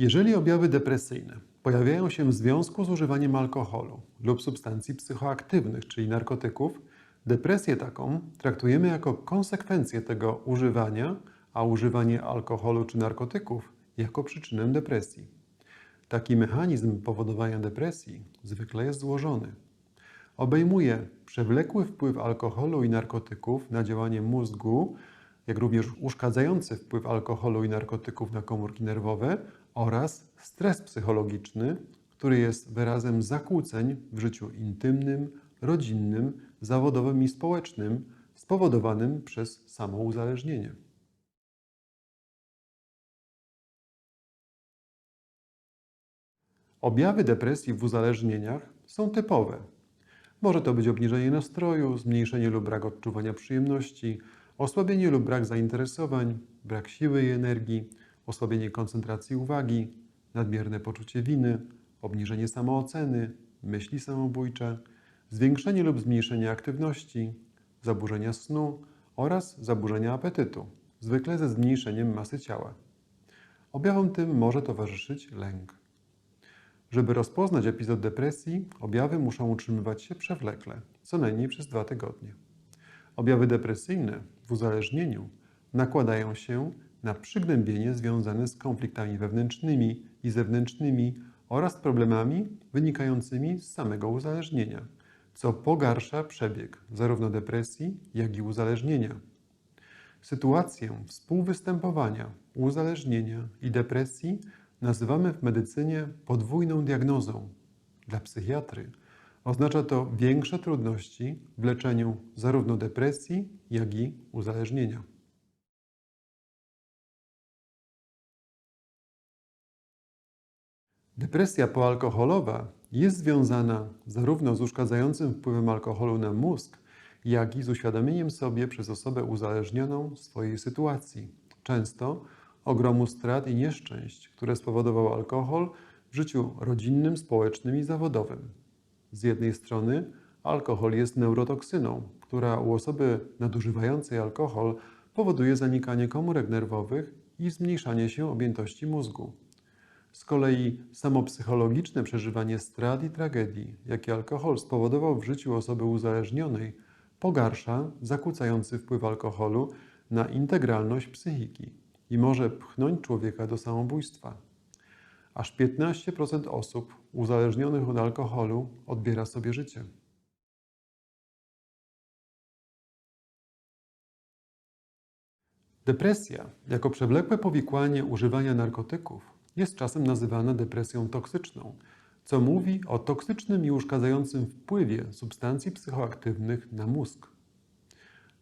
Jeżeli objawy depresyjne pojawiają się w związku z używaniem alkoholu lub substancji psychoaktywnych, czyli narkotyków, depresję taką traktujemy jako konsekwencję tego używania, a używanie alkoholu czy narkotyków jako przyczynę depresji. Taki mechanizm powodowania depresji zwykle jest złożony. Obejmuje przewlekły wpływ alkoholu i narkotyków na działanie mózgu, jak również uszkadzający wpływ alkoholu i narkotyków na komórki nerwowe oraz stres psychologiczny, który jest wyrazem zakłóceń w życiu intymnym, rodzinnym, zawodowym i społecznym spowodowanym przez samouzależnienie. Objawy depresji w uzależnieniach są typowe. Może to być obniżenie nastroju, zmniejszenie lub brak odczuwania przyjemności, osłabienie lub brak zainteresowań, brak siły i energii, osłabienie koncentracji uwagi, nadmierne poczucie winy, obniżenie samooceny, myśli samobójcze, zwiększenie lub zmniejszenie aktywności, zaburzenia snu oraz zaburzenia apetytu, zwykle ze zmniejszeniem masy ciała. Objawom tym może towarzyszyć lęk. Żeby rozpoznać epizod depresji, objawy muszą utrzymywać się przewlekle, co najmniej przez dwa tygodnie. Objawy depresyjne w uzależnieniu nakładają się na przygnębienie związane z konfliktami wewnętrznymi i zewnętrznymi oraz problemami wynikającymi z samego uzależnienia, co pogarsza przebieg zarówno depresji, jak i uzależnienia. Sytuację współwystępowania uzależnienia i depresji nazywamy w medycynie podwójną diagnozą. Dla psychiatry oznacza to większe trudności w leczeniu zarówno depresji, jak i uzależnienia. Depresja poalkoholowa jest związana zarówno z uszkadzającym wpływem alkoholu na mózg, jak i z uświadomieniem sobie przez osobę uzależnioną swojej sytuacji, często ogromu strat i nieszczęść, które spowodował alkohol w życiu rodzinnym, społecznym i zawodowym. Z jednej strony alkohol jest neurotoksyną, która u osoby nadużywającej alkohol powoduje zanikanie komórek nerwowych i zmniejszanie się objętości mózgu. Z kolei samo psychologiczne przeżywanie strat i tragedii, jakie alkohol spowodował w życiu osoby uzależnionej, pogarsza zakłócający wpływ alkoholu na integralność psychiki i może pchnąć człowieka do samobójstwa. Aż 15% osób uzależnionych od alkoholu odbiera sobie życie. Depresja, jako przewlekłe powikłanie używania narkotyków, jest czasem nazywana depresją toksyczną, co mówi o toksycznym i uszkadzającym wpływie substancji psychoaktywnych na mózg.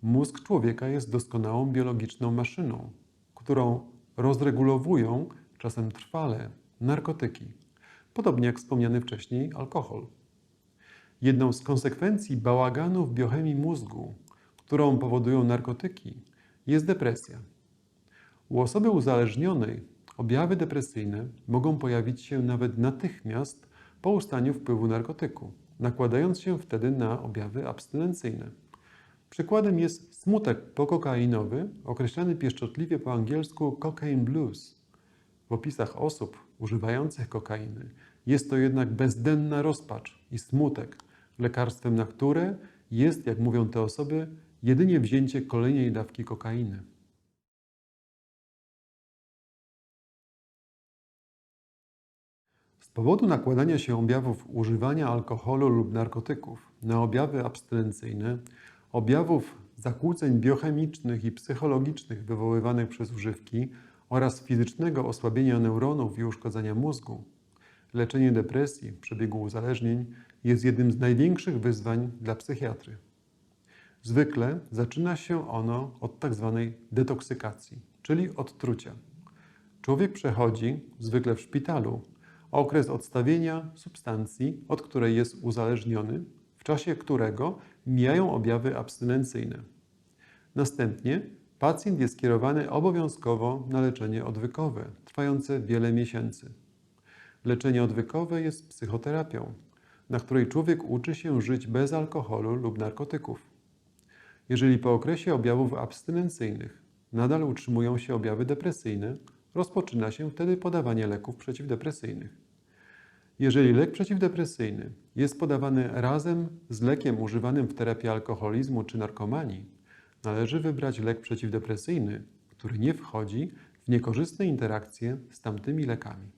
Mózg człowieka jest doskonałą biologiczną maszyną, którą rozregulowują czasem trwale narkotyki, podobnie jak wspomniany wcześniej alkohol. Jedną z konsekwencji bałaganu w biochemii mózgu, którą powodują narkotyki, jest depresja. U osoby uzależnionej objawy depresyjne mogą pojawić się nawet natychmiast po ustaniu wpływu narkotyku, nakładając się wtedy na objawy abstynencyjne. Przykładem jest smutek pokokainowy, określany pieszczotliwie po angielsku cocaine blues. W opisach osób używających kokainy jest to jednak bezdenna rozpacz i smutek, lekarstwem na które jest, jak mówią te osoby, jedynie wzięcie kolejnej dawki kokainy. Z powodu nakładania się objawów używania alkoholu lub narkotyków na objawy abstynencyjne, objawów zakłóceń biochemicznych i psychologicznych wywoływanych przez używki oraz fizycznego osłabienia neuronów i uszkodzenia mózgu, leczenie depresji przebiegu uzależnień jest jednym z największych wyzwań dla psychiatry. Zwykle zaczyna się ono od tzw. detoksykacji, czyli odtrucia. Człowiek przechodzi, zwykle w szpitalu, okres odstawienia substancji, od której jest uzależniony, w czasie którego mijają objawy abstynencyjne. Następnie pacjent jest skierowany obowiązkowo na leczenie odwykowe, trwające wiele miesięcy. Leczenie odwykowe jest psychoterapią, na której człowiek uczy się żyć bez alkoholu lub narkotyków. Jeżeli po okresie objawów abstynencyjnych nadal utrzymują się objawy depresyjne, rozpoczyna się wtedy podawanie leków przeciwdepresyjnych. Jeżeli lek przeciwdepresyjny jest podawany razem z lekiem używanym w terapii alkoholizmu czy narkomanii, należy wybrać lek przeciwdepresyjny, który nie wchodzi w niekorzystne interakcje z tamtymi lekami.